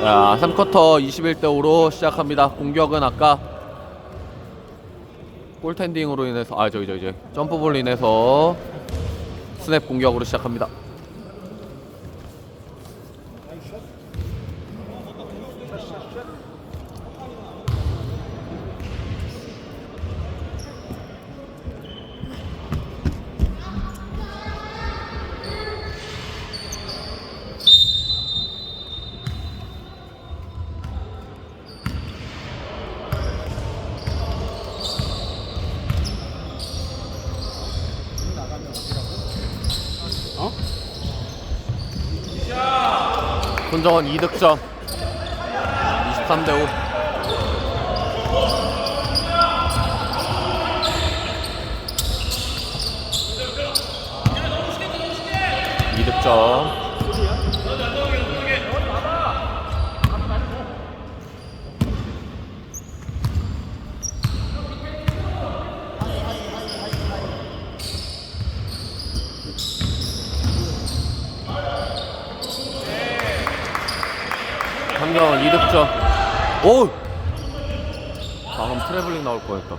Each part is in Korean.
자, 3쿼터 21대 5로 시작합니다. 공격은 아까 골텐딩으로 인해서 아 저기 저기 저기 점프볼로 인해서 스냅 공격으로 시작합니다. 손정원 2득점. 23대 5 2득점 한정은 2득점 오! 방금 트래블링 나올 뻔했다.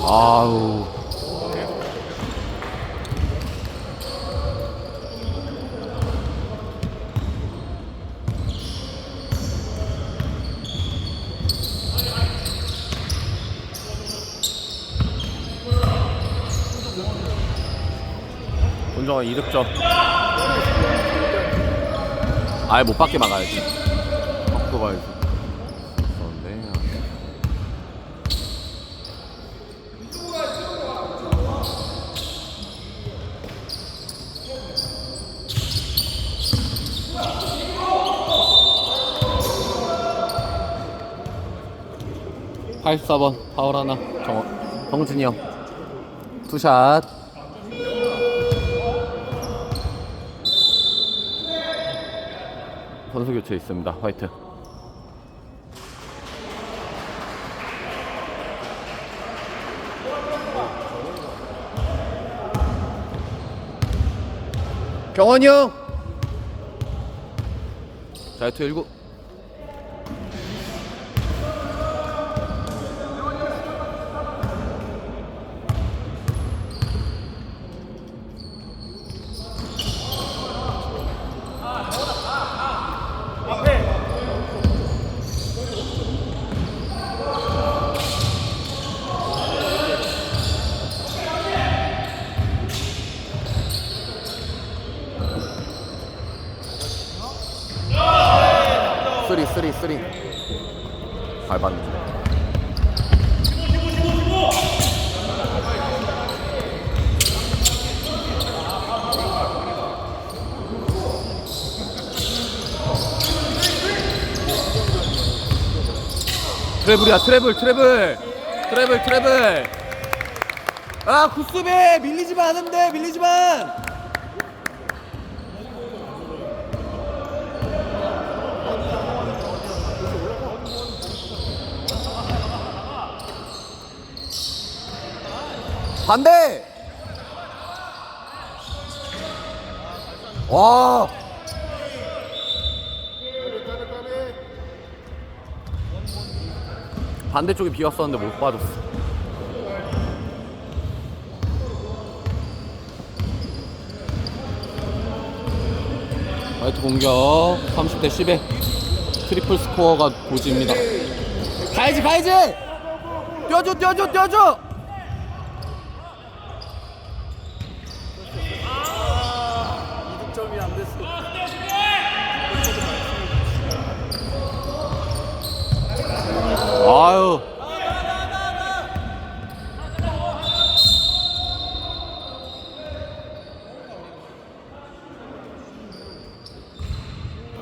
아우 2득점. 아예 못 받게 막아야지. 봐야지 그런데. (84번) 파울 하나. 정, 정진이 형. 투샷 선수 교체 있습니다. 화이트. 경원이 형. 자이트 19. 쓰리 쓰리 쓰리. 밟았네. 트래블이야 트래블 트래블 트래블 트래블 아 구스비 밀리지만 않으면 밀리지만 반대. 와. 반대쪽에 비었었는데 못 빠졌어. 화이트 공격. 30대 10에 트리플 스코어가 고지입니다. 가야지 가야지! 뛰어줘 뛰어줘 뛰어줘 득점이 안 됐어. 아유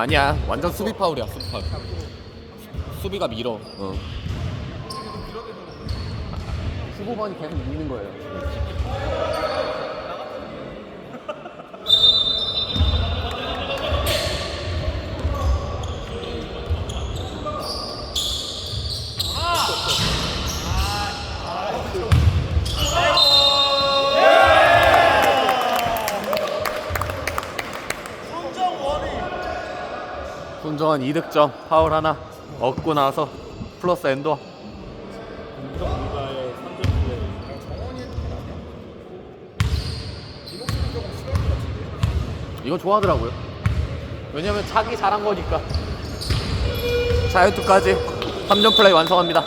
아니야 완전 수비 파울이야 수비 파울 수비가 밀어 어. 15번이 계속 밀는 거예요 손정환 2득점 파울 하나 얻고 나서 플러스 엔더. 공격가의 3점 플레이. 이거 좋아하더라고요. 왜냐면 자기 잘한 거니까. 자유투까지 3점 플레이 완성합니다.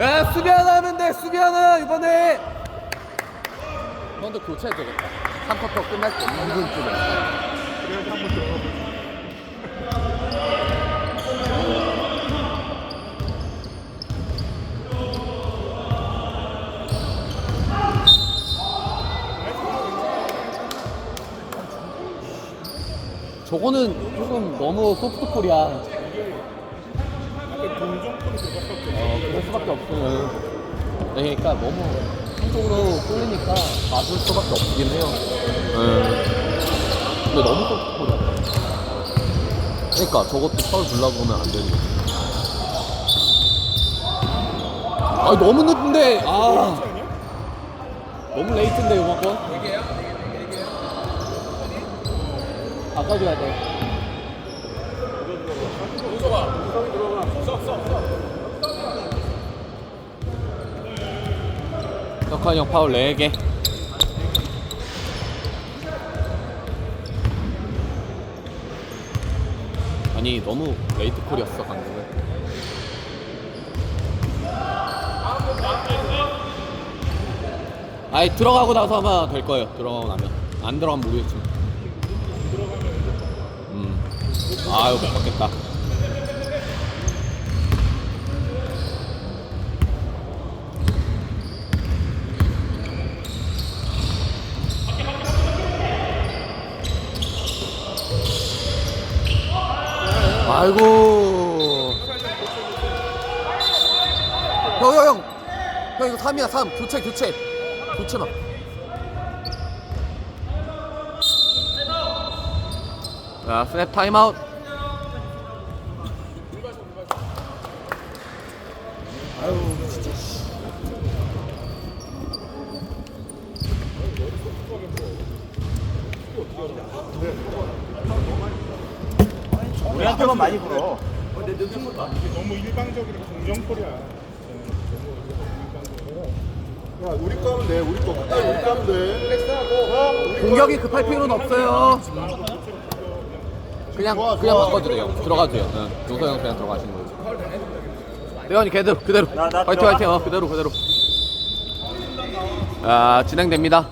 야 수비 하나 하면 돼 수비 하나 이번에. 근데 교체해도 되겠다. 3쿼터 끝날 때 2분쯤에 저거는 조금 너무 소프트콜이야. 어 그럴 수밖에 없어요. 네, 그러니까 너무 한쪽으로 쏠리니까 맞을 수밖에 없긴 해요. 네. 근데 너무 소프트콜이야 그러니까 저것도 파울 주려고 하면 안 되는 거지. 아 너무 늦은데. 아. 너무 레이트인데 이번 거 바꿔줘야 돼. 석환이 형 파울 4개 아니 너무 레이트 콜이었어 방금은. 아니 들어가고 나서 하면 될 거예요. 들어가고 나면. 안 들어가면 모르겠지만. 음. 아유 못 받겠다 아이고. 형 형 형. 형 이거 3이야 3 교체 교체. 교체만 자 스냅 타임아웃 우리한테만 많이 불어. 너무 일방적으로 공정콜이야. 야, 우리 거 하면 돼. 우리 거. 끝까지 우리 거 하면 돼. 공격이 급할 필요는 없어요 그냥 좋아, 그냥 좋아. 바꿔도 돼요 들어가도 돼요 응. 용서 형 그냥 들어가시는 거죠 대현이 그대로 그대로 나- 나 화이팅 들어가? 화이팅 어 그대로 그대로 아 진행됩니다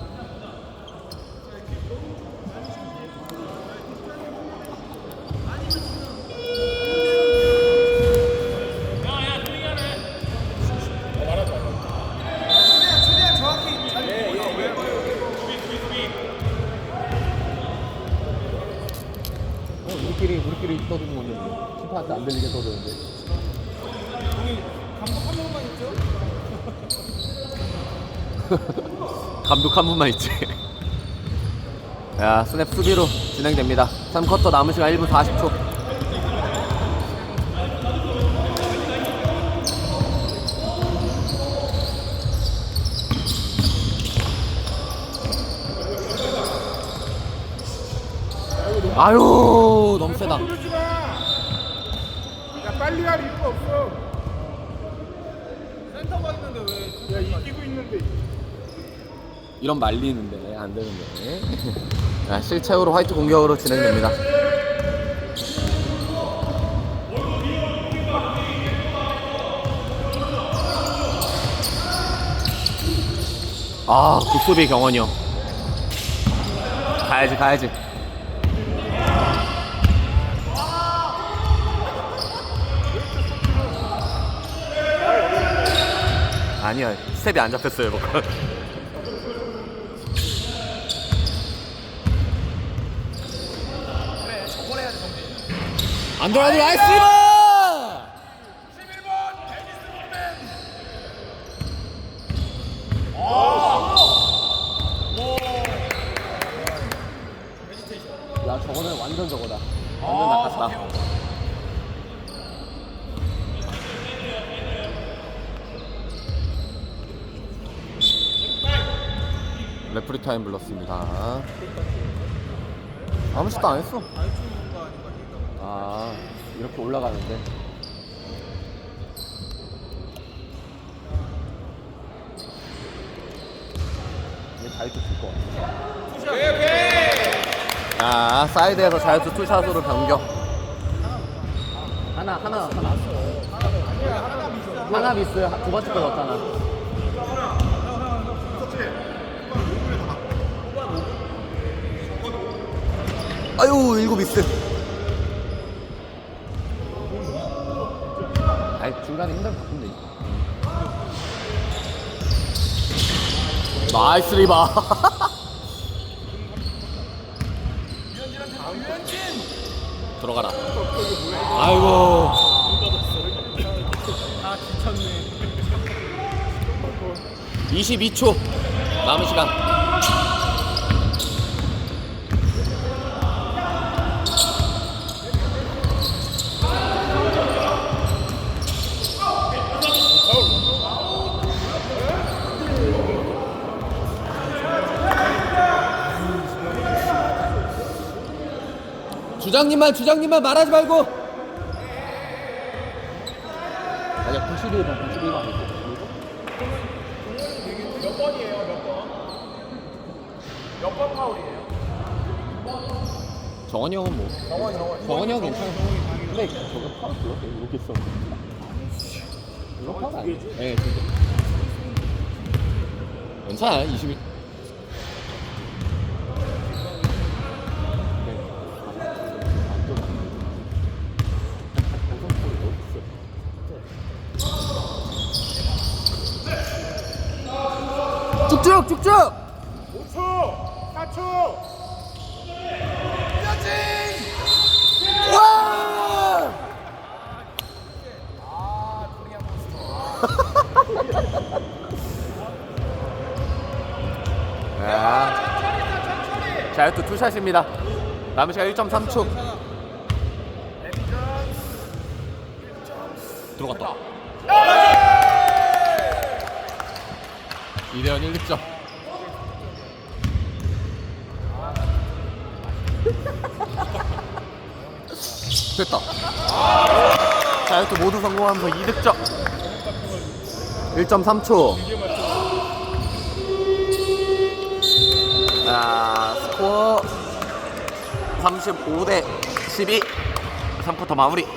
감독 한 분만 있지. 야 스냅 수비로 진행됩니다. 3쿼터 남은 시간 1분 40초. 아유 너무 세다 빨리 할 이유가 없어. 센터가 있는데 왜? 야 이기고 있는데. 이런 말리는데 안 되는데. 자, 실체으로 화이트 공격으로 진행됩니다. 아, 국수비 경원이 형. 가야지, 가야지. 아니야, 스텝이 안 잡혔어요, 뭐. 안드라드 라이스 리버! 야 저거는 완전 저거다 완전 낚았다 불렀습니다 아무 짓도 안 했어. 아 이렇게 올라가는데. 얘 자유투 줄것 같아. 아 사이드에서 자유투 투샷으로 변경. 하나 하나 하나. 하나 미스 두 번째 거 넣었잖아. 아유 일곱 미스. 아이 중간에 바꾸면 되지. 나이스 리바. 들어가라. 아이고. 아 지쳤네 22초 남은 시간. 주장님만 주장님만 말하지 말고. 아니야 91번 91번 아니고. 몇 번이에요 몇 번 몇 번 파울이에요 정원이 형은 뭐 정원 정원 정원이 형 괜찮아. 근데 저거 파울 불렀대 이렇게 써. 이거 파울 아니야? 네, 진짜. 괜찮아 21. 쭉쭉 쭉쭉 5초 4초 와! 야. 자유 투 투샷입니다. 남은 시간 1.3초. 들어갔다. 이대현 1득점. 됐다. 자유투 모두 성공하면서 2득점. 1.3초. 자, 스코어 35 대 12. 3쿼터 마무리.